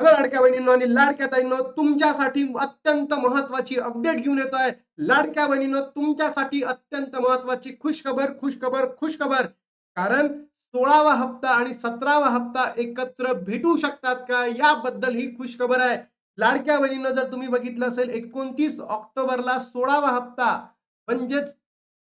Hello लाडक्या बहिणींनो आणि लाडक्या ताईंनो तुमच्यासाठी अत्यंत महत्वाची अपडेट घेऊन येतो आहे लाडक्या बहिणींनो तुमच्यासाठी अत्यंत महत्वाची खुशखबर खुशखबर खुशखबर. कारण सोळावा हप्ता आणि सतरावा हप्ता एकत्र भेटू शकतात का? याबद्दल ही खुशखबर आहे. लाडक्या बहिणींनो जर तुम्ही बघितलं असेल एकोणतीस ऑक्टोबरला सोळावा हप्ता म्हणजेच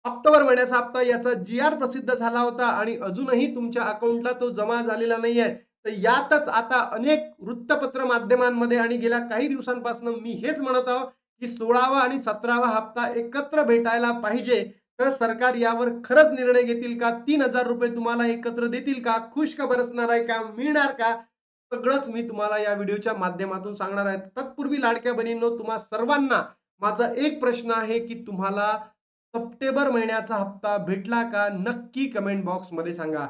ऑक्टोबर महिन्याचा हप्ता याचा जी आर प्रसिद्ध झाला होता आणि अजूनही तुमच्या अकाउंटला तो जमा झालेला नाही आहे तर यातच आता अनेक वृत्तपत्र माध्यमांमध्ये आणि गेल्या काही दिवसांपासून मी हेच म्हणत आहो की सोळावा आणि सतरावा हप्ता एकत्र भेटायला पाहिजे. तर सरकार यावर खरंच निर्णय घेतील का? तीन हजार रुपये तुम्हाला एकत्र देतील का? खुश खबर असणार आहे का? मिळणार का? सगळंच मी तुम्हाला या व्हिडिओच्या माध्यमातून सांगणार आहे. तत्पूर्वी लाडक्या बहिणींनो तुम्हा सर्वांना माझा एक प्रश्न आहे की तुम्हाला सप्टेंबर महिन्याचा हप्ता भेटला का? नक्की कमेंट बॉक्समध्ये सांगा.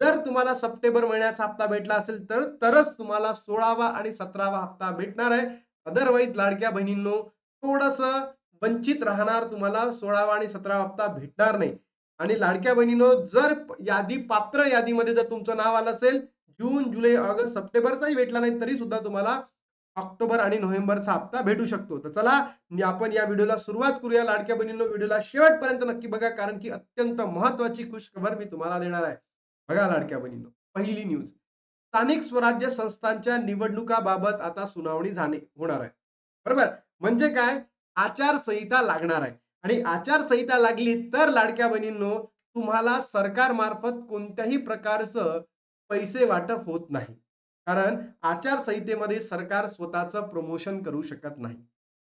जर तुम्हाला सप्टेंबर महिन्याचा हप्ता भेटला असेल तर तरच तुम्हाला सोळावा आणि सतरावा हप्ता भेटणार आहे. अदरवाईज लाडक्या बहिणींनो थोडस वंचित राहणार तुम्हाला सोळावा आणि सतरावा हप्ता भेटणार नाही. आणि लाडक्या बहिणींनो जर यादी पात्र यादीमध्ये जर तुमचं नाव आलं असेल जून जुलै ऑगस्ट सप्टेंबरचाही भेटला नाही तरी सुद्धा तुम्हाला ऑक्टोबर आणि नोव्हेंबरचा हप्ता भेटू शकतो. तर चला आपण या व्हिडिओला सुरुवात करूया. लाडक्या बहिणींनो व्हिडिओला शेवटपर्यंत नक्की बघा कारण की अत्यंत महत्वाची खुश खबर मी तुम्हाला देणार आहे. बघा लाडक्या बहिणींनो पहिली न्यूज स्थानिक स्वराज्य संस्थांच्या निवडणुकाबाबत आता सुनावणी झाली होणार आहे. बरोबर? म्हणजे काय? आचारसंहिता लागणार आहे. आणि आचारसंहिता लागली तर लाडक्या बहिणींनो तुम्हाला सरकारमार्फत कोणत्याही प्रकारचं पैसे वाटप होत नाही. कारण आचारसंहितेमध्ये सरकार स्वतःचं प्रमोशन करू शकत नाही.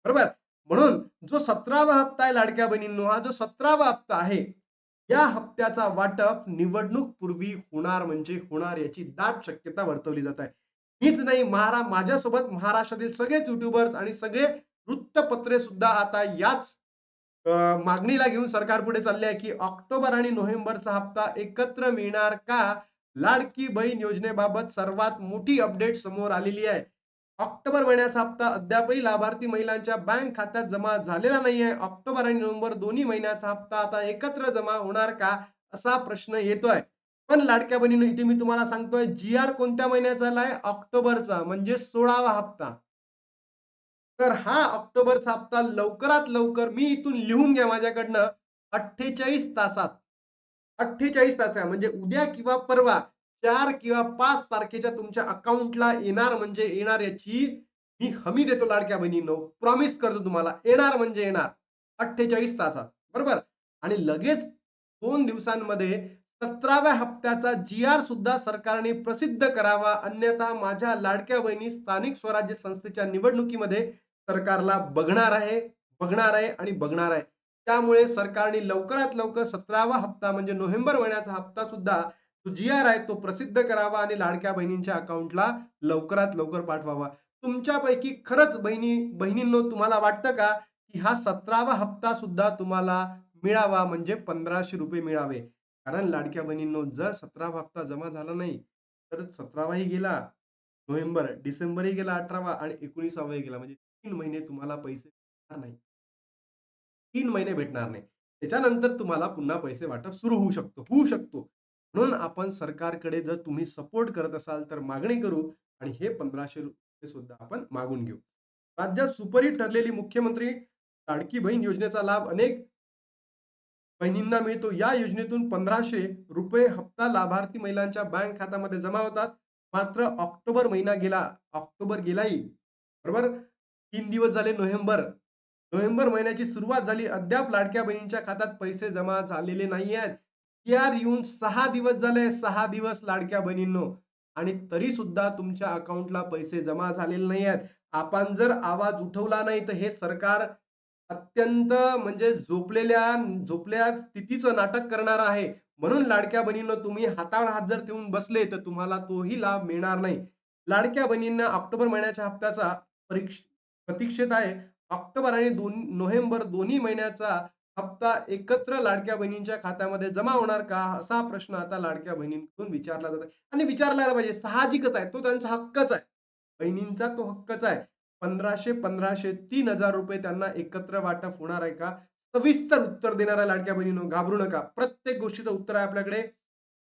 बरोबर? म्हणून जो सतरावा हप्ता आहे लाडक्या बहिणींनो हा जो सतरावा हप्ता आहे या हप्त्याचा वाटप निवडणूक पूर्वी होणार म्हणजे होणार याची दाट शक्यता वर्तवली जात आहे. हीच नाही महारा माझ्यासोबत महाराष्ट्रातील सगळेच युट्यूबर्स आणि सगळे वृत्तपत्रे सुद्धा आता याच मागणीला घेऊन सरकार पुढे चालले आहे की ऑक्टोबर आणि नोव्हेंबरचा हप्ता एकत्र मिळणार का? लाडकी बहीण योजनेबाबत सर्वात मोठी अपडेट समोर आलेली आहे. ऑक्टोबर महिन्याचा हप्ता अद्यापही लाभार्थी महिलांच्या बँक खात्यात जमा झालेला नाही आहे ऑक्टोबर आणि नोव्हेंबर दोन्ही महिन्याचा हप्ता आता एकत्र जमा होणार का असा प्रश्न येतोय. पण लाडक्या बहिणीनो इथे मी तुम्हाला सांगतोय जी आर कोणत्या महिन्याचा आहे ऑक्टोबरचा म्हणजे सोळावा हप्ता. तर हा ऑक्टोबरचा हप्ता लवकरात लवकर मी इथून लिहून घ्या माझ्याकडनं. अठ्ठेचाळीस तासात. अठ्ठेचाळीस तास म्हणजे उद्या किंवा परवा. चार किंवा पाच तारखेच्या तुमच्या अकाउंटला येणार म्हणजे येणार याची मी हमी देतो लाडक्या बहिणींनो. प्रॉमिस करतो तुम्हाला येणार म्हणजे येणार. अठ्ठेचाळीस तासात बरोबर? आणि लगेच दोन दिवसांमध्ये सतराव्या हप्त्याचा जी आर सुद्धा सरकारने प्रसिद्ध करावा. अन्यथा माझ्या लाडक्या बहिणी स्थानिक स्वराज्य संस्थेच्या निवडणुकीमध्ये सरकारला बघणार आहे बघणार आहे आणि बघणार आहे. त्यामुळे सरकारने लवकरात लवकर सतरावा हप्ता म्हणजे नोव्हेंबर महिन्याचा हप्ता सुद्धा जी आर आहे तो प्रसिद्ध करावा आणि लाडक्या बहिणींच्या अकाउंटला लवकरात लवकर पाठवावा. तुमच्यापैकी खरंच बहिणी बहिणींनो तुम्हाला वाटतं का की हा सतरावा हप्ता सुद्धा तुम्हाला मिळावा? म्हणजे पंधराशे रुपये मिळावे. कारण लाडक्या बहिणींनो जर सतरावा हप्ता जमा झाला नाही तर सतरावाही गेला नोव्हेंबर डिसेंबरही गेला अठरावा आणि एकोणीसावाही गेला. म्हणजे तीन महिने तुम्हाला पैसे भेटणार नाही. तीन महिने भेटणार नाही. त्याच्यानंतर तुम्हाला पुन्हा पैसे वाटप सुरू होऊ शकतो होऊ शकतो. म्हणून आपण सरकारकडे जर तुम्ही सपोर्ट करत असाल तर मागणी करू आणि हे पंधराशे रुपये सुद्धा आपण मागून घेऊ. राज्यात सुपरहिट ठरलेली मुख्यमंत्री लाडकी बहीण योजनेचा लाभ अनेक बहिणींना मिळतो. या योजनेतून पंधराशे रुपये हप्ता लाभार्थी महिलांच्या बँक खात्यामध्ये जमा होतात. मात्र ऑक्टोबर महिना गेला ऑक्टोबर गेलाही. बरोबर? तीन दिवस झाले नोव्हेंबर. नोव्हेंबर महिन्याची सुरुवात झाली. अद्याप लाडक्या बहिणींच्या खात्यात पैसे जमा झालेले नाही आहेत यार येऊन सहा दिवस झाले सहा दिवस लाडक्या बहिणींनो. आणि तरी सुद्धा तुमच्या अकाउंटला पैसे जमा झालेले नाही आहेत आपण जर आवाज उठवला नाही तर हे सरकार अत्यंत म्हणजे झोपलेल्या झोपल्या स्थितीचं नाटक करणार आहे. म्हणून लाडक्या बहिणींनो तुम्ही हातावर हात जर ठेवून बसले तर तुम्हाला तोही लाभ मिळणार नाही. लाडक्या बहिणींना ऑक्टोबर महिन्याच्या हप्त्याचा परीक्ष प्रतीक्षेत आहे. ऑक्टोबर आणि दोन नोव्हेंबर दोन्ही महिन्याचा हप्ता एकत्र लाडक्या बहिणींच्या खात्यामध्ये जमा होणार का? असा प्रश्न आता लाडक्या बहिणींकडून विचारला जात आहे. आणि विचारला पाहिजे साहजिकच आहे. तो त्यांचा हक्कच आहे. बहिणींचा तो हक्कच आहे. पंधराशे पंधराशे तीन हजार रुपये त्यांना एकत्र वाटप होणार आहे का? सविस्तर उत्तर देणाऱ्या लाडक्या बहिणीनो घाबरू नका. प्रत्येक गोष्टीचं उत्तर आहे आपल्याकडे.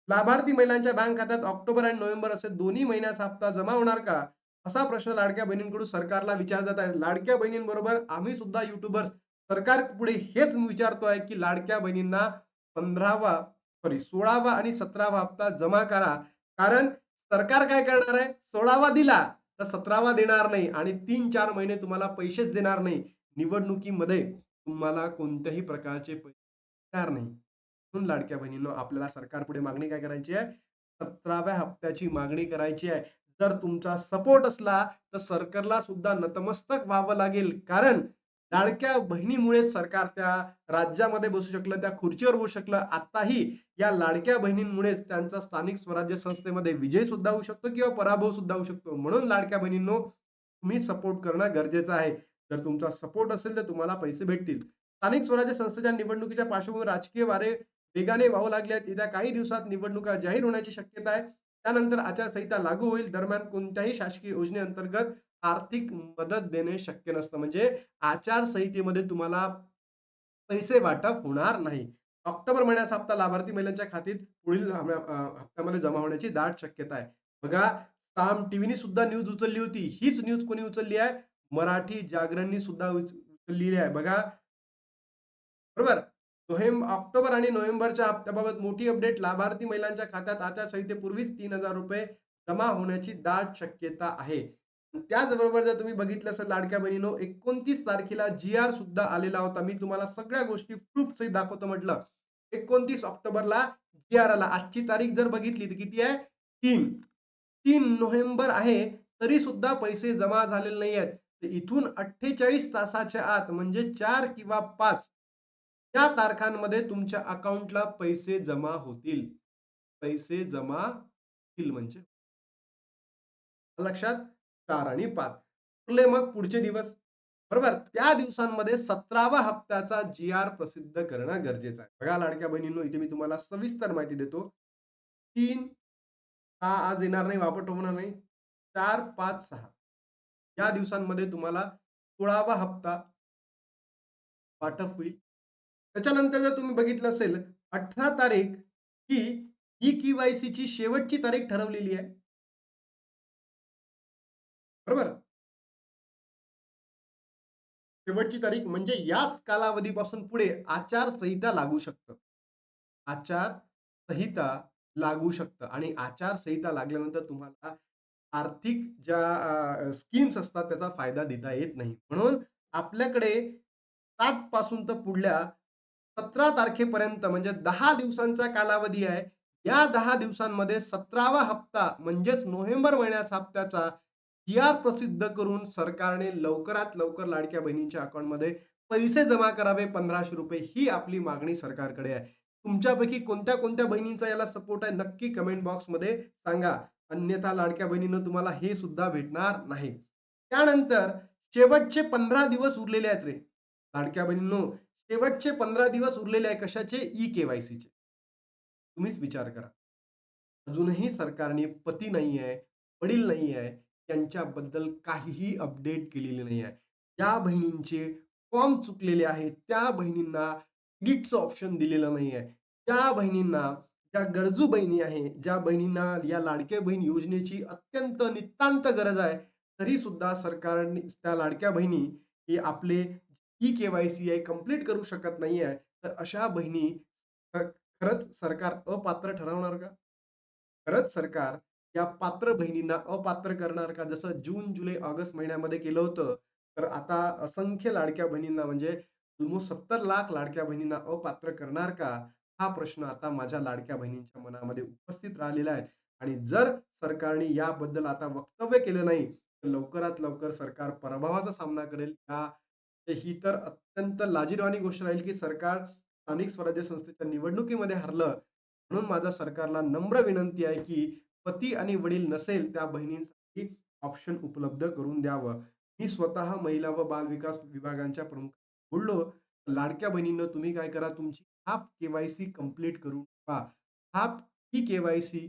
लाभार्थी महिलांच्या बँक खात्यात ऑक्टोबर आणि नोव्हेंबर असे दोन्ही महिन्याचा हप्ता जमा होणार का? असा प्रश्न लाडक्या बहिणींकडून सरकारला विचारला जात आहे. लाडक्या बहिणींबरोबर आम्ही सुद्धा युट्यूबर्स सरकार पुढे हेच विचारतोय, की लाडक्या बहिणींना 15वा सॉरी 16वा आणि 17वा हप्ता जमा करा. कारण सरकार काय करणार आहे? 16वा दिला तर 17वा देणार नाही आणि 3-4 महिने तुम्हाला पैसेच देणार नाही. निवडणुकीमध्ये तुम्हाला कोणत्याही प्रकारचे पैसे देणार नाही. म्हणून लाडक्या बहिणींनो, आपल्याला सरकार पुढे मागणी काय करायची आहे? 17व्या हप्त्याची मागणी करायची आहे. जर तुमचा सपोर्ट असला, तर सरकारला सुद्धा नतमस्तक व्हावं लागेल. कारण लाडक्या बहिणीमुळेच सरकार त्या राज्यामध्ये बसू शकलं, त्या खुर्चीवर बसू शकलं. आताही या लाडक्या बहिणींमुळेच त्यांचा स्थानिक स्वराज्य संस्थेमध्ये विजय सुद्धा होऊ शकतो किंवा पराभव सुद्धा होऊ शकतो. म्हणून लाडक्या बहिणींनो, तुम्ही सपोर्ट करणं गरजेचं आहे. जर तुमचा सपोर्ट असेल, तर तुम्हाला पैसे भेटतील. स्थानिक स्वराज्य संस्थेच्या निवडणुकीच्या पार्श्वभूमीवर राजकीय वारे वेगाने वाहू लागले आहेत. येत्या काही दिवसात निवडणुका जाहीर होण्याची शक्यता आहे. त्यानंतर आचारसंहिता लागू होईल. दरम्यान कोणत्याही शासकीय योजनेअंतर्गत आर्थिक मदत देणे शक्य नसतं. म्हणजे आचारसंहितेमध्ये तुम्हाला पैसे वाटप होणार नाही. ऑक्टोबर महिन्याचा हप्ता लाभार्थी महिलांच्या खात्यात पुढील हप्त्यामध्ये जमा होण्याची दाट शक्यता आहे. बघा, साम टीव्हीनी सुद्धा न्यूज उचलली होती. हीच न्यूज कोणी उचलली आहे? मराठी जागरणनी सुद्धा उचललेली आहे. बघा बरोबर. नोव्हेंबर ऑक्टोबर आणि नोव्हेंबरच्या हप्त्याबाबत मोठी अपडेट. लाभार्थी महिलांच्या खात्यात आचारसंहितेपूर्वीच ₹3000 जमा होण्याची दाट शक्यता आहे. त्याचबरोबर जर तुम्ही बघितलं असेल लाडक्या बहिणीनो एकोणतीस तारखेला जी-आर सुद्धा आलेला होता. मी तुम्हाला सगळ्या गोष्टी प्रूफ सहित दाखवतो म्हटलं. 29 ऑक्टोबरला जी-आर आला. आजची तारीख जर बघितली तर किती आहे? 3. 3 नोव्हेंबर आहे, तरी सुद्धा पैसे जमा झालेले नाही आहेत. इथून 48 तासाच्या आत म्हणजे चार किंवा पाच या तारखांमध्ये तुमच्या अकाउंटला पैसे जमा होतील. पैसे जमा होतील म्हणजे. लक्षात चार आणि पाच उरले मग पुढचे दिवस. बरोबर. त्या दिवसांमध्ये 17व्या हप्त्याचा जी-आर प्रसिद्ध करणं गरजेचं आहे. बघा लाडक्या बहिणींनो, इथे मी तुम्हाला सविस्तर माहिती देतो. तीन हा आज येणार नाही, वापट होणार नाही. 4, 5, 6 या दिवसांमध्ये तुम्हाला 16वा हप्ता वाटप होईल. त्याच्यानंतर जर तुम्ही बघितलं असेल 18 तारीख ही ई-के-वाय-सीची शेवटची तारीख ठरवलेली आहे. बरोबर. शेवटची तारीख म्हणजे याच कालावधीपासून पुढे आचारसंहिता लागू शकतं. आचारसंहिता लागू शकतं आणि आचारसंहिता लागल्यानंतर तुम्हाला आर्थिक ज्या स्कीम्स असतात त्याचा फायदा देता येत नाही. म्हणून आपल्याकडे सात पासून तर पुढल्या 17 तारखेपर्यंत म्हणजे दहा दिवसांचा कालावधी आहे. या दहा दिवसांमध्ये 17वा हप्ता म्हणजेच नोव्हेंबर महिन्याचा हप्त्याचा जी-आर प्रसिद्ध करून सरकारने लवकरात लवकर लाडक्या बहिणींच्या अकाउंटमध्ये पैसे जमा करावे ₹1500 ही आपली मागणी सरकारकडे आहे. तुमच्यापैकी कोणत्या-कोणत्या बहिणींचा याला सपोर्ट आहे नक्की कमेंट बॉक्समध्ये सांगा. अन्यथा लाडक्या बहिणीनं तुम्हाला हे सुद्धा भेटणार नाही. त्यानंतर शेवटचे 15 दिवस उरलेले आहेत रे. लाडक्या बहिणींनो, शेवटचे 15 दिवस उरलेले आहे कशाचे? ई-के-वाय-सीचे. तुम्हीच विचार करा. अजूनही सरकारने पती नाही आहे, वडील नाही आहे, त्यांच्याबद्दल काहीही अपडेट केलेली नाही आहे. ज्या बहिणींचे फॉर्म चुकलेले आहेत, त्या बहिणींना क्रेडिटचं ऑप्शन दिलेलं नाही आहे. त्या बहिणींना, ज्या गरजू बहिणी आहे, ज्या बहिणींना या लाडक्या बहीण योजनेची अत्यंत नितांत गरज आहे, तरी सुद्धा सरकारने त्या लाडक्या बहिणी हे आपले ई-के-वाय-सी आहे कंप्लीट करू शकत नाही आहे. तर अशा बहिणी खरंच सरकार अपात्र ठरवणार का? खरंच सरकार या पात्र बहिणींना अपात्र करणार का? जसं जून, जुलै, ऑगस्ट महिन्यामध्ये केलं होतं. तर आता असंख्य लाडक्या बहिणींना म्हणजे ऑलमोस्ट 70 लाख लाडक्या बहिणींना अपात्र करणार का? हा प्रश्न आता माझ्या लाडक्या बहिणींच्या मनामध्ये उपस्थित राहिलेला आहे. आणि जर सरकारने याबद्दल आता वक्तव्य केलं नाही, तर लवकरात लवकर सरकार पराभवाचा सामना करेल. या ही तर अत्यंत लाजिरवाणी गोष्ट राहील, की सरकार स्थानिक स्वराज्य संस्थेच्या निवडणुकीमध्ये हरलं म्हणून माझा सरकारला नम्र विनंती आहे, की पती आणि वडील नसेल त्या बहिणींसाठी ऑप्शन उपलब्ध करून द्यावं. मी स्वतः महिला व बाल विकास विभागांच्या प्रमुख बोललो, लाडक्या बहिणींना तुम्ही काय करा तुमची हाफ केवायसी कंप्लीट करून ठेवा. हाफ ही केवायसी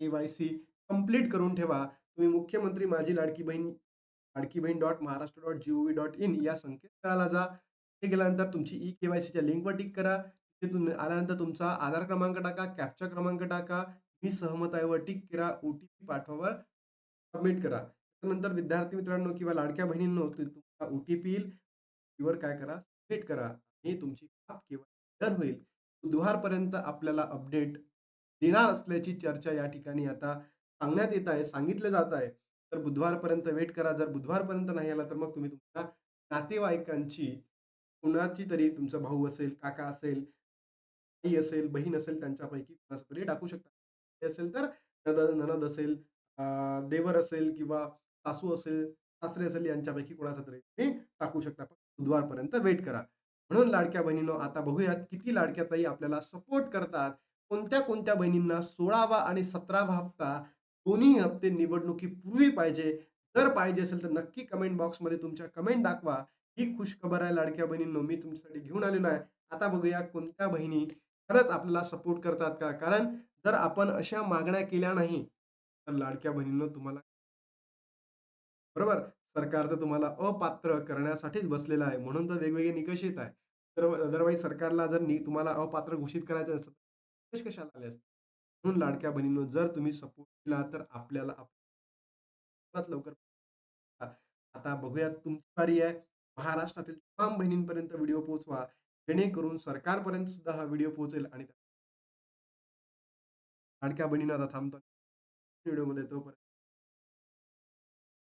केवायसी कंप्लीट करून ठेवा. तुम्ही मुख्यमंत्री Majhi Ladki Bahin Ladki Bahin dot Maharashtra dot G O V dot संकेतस्थळाला जा. तिथे गेल्यानंतर तुमची ई केवायसीच्या लिंकवर टिक करा. तिथून आल्यानंतर तुमचा आधार क्रमांक टाका, कॅप्चा क्रमांक टाका. मी सहमत आहे वर टिक करा. ओ-टी-पी सबमिट करा. त्यानंतर विद्यार्थी मित्रांनो किंवा लाडक्या बहिणींनो ते तुम्हाला ओ-टी-पी येईल. वर काय करा सबमिट करा आणि तुमची केवायसी डन होईल. बुधवारपर्यंत आपल्याला अपडेट देणार असल्याची चर्चा या ठिकाणी आता सांगण्यात येत आहे, सांगितलं जात आहे. तर बुधवारपर्यंत वेट करा. जर बुधवारपर्यंत नाही आला तर मग तुम्ही तुमच्या नातेवाईकांची कुणाची तरी तुमचा भाऊ असेल, काका असेल, आई असेल, बहीण असेल त्यांच्यापैकी तरी टाकू शकता. असेल तर ननद नणंद असेल, देवर असेल किंवा सासू असेल, सासरे असेल यांच्यापैकी कोणाचा तरी तुम्ही टाकू शकता. बुधवारपर्यंत वेट करा. म्हणून लाडक्या बहिणीनो आता बघूयात किती लाडक्या ताई आपल्याला सपोर्ट करतात. कोणत्या-कोणत्या बहिणींना 16वा आणि 17वा हप्ता दोन्ही हप्ते निवडणुकीपूर्वी पाहिजे. जर पाहिजे असेल तर नक्की कमेंट बॉक्समध्ये तुमच्या कमेंट दाखवा. ही खुशखबर आहे लाडक्या बहिणींनो, मी तुमच्यासाठी घेऊन आलेलो आहे. आता बघूया कोणत्या बहिणी खरंच आपल्याला सपोर्ट करतात का? कारण जर आपण अशा मागण्या केल्या नाही, तर लाडक्या बहिणीनं तुम्हाला बरोबर? सरकार तर तुम्हाला अपात्र करण्यासाठीच बसलेलं आहे. म्हणून तर वेगवेगळे निकष येत आहे. तर अदरवाईज सरकारला जर नी तुम्हाला अपात्र घोषित करायचं असतं, निकष कशाला आले असते? म्हणून लाडक्या बहिणीनं जर तुम्ही सपोर्ट केला तर आपल्याला लवकर आता बघूयात तुमची बारी आहे. महाराष्ट्रातील तमाम बहिणींपर्यंत व्हिडिओ पोहोचवा. जेणेकरून सरकारपर्यंत सुद्धा हा व्हिडिओ पोहोचेल आणि लाडक्या बहिणीनं आता थांबतो. व्हिडिओमध्ये तोपर्यंत